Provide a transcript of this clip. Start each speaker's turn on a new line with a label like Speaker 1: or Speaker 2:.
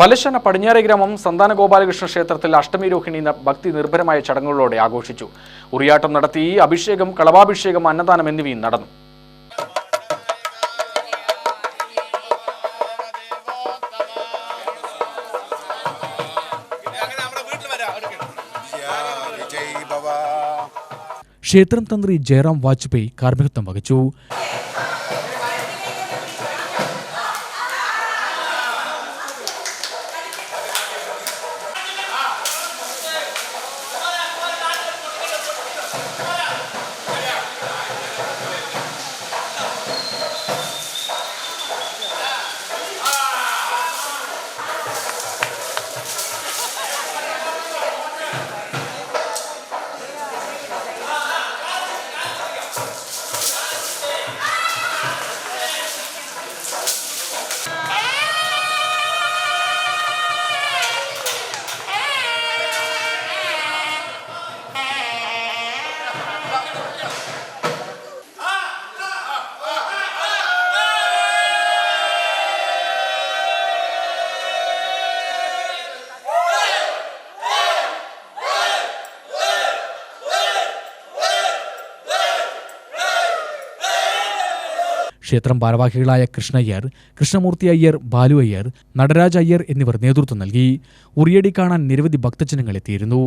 Speaker 1: പലശന പടിഞ്ഞാറെ ഗ്രാമം സന്താന ഗോപാലകൃഷ്ണ ക്ഷേത്രത്തിൽ അഷ്ടമി രോഹിണി എന്ന ഭക്തി നിർഭരമായ ചടങ്ങുകളോടെ ആഘോഷിച്ചു. ഉറിയാട്ടം നടത്തി അഭിഷേകം കളവാഭിഷേകം അന്നദാനം എന്നിവയും നടന്നു.
Speaker 2: ക്ഷേത്രം തന്ത്രി ജയറാം വാജ്പേയി കാർമ്മികത്വം വഹിച്ചു. ക്ഷേത്രം ഭാരവാഹികളായ കൃഷ്ണയ്യർ കൃഷ്ണമൂർത്തി അയ്യർ ബാലു അയ്യർ നടരാജ് അയ്യർ എന്നിവർ നേതൃത്വം നൽകി. ഉറിയടി കാണാൻ നിരവധി ഭക്തജനങ്ങൾ എത്തിയിരുന്നു.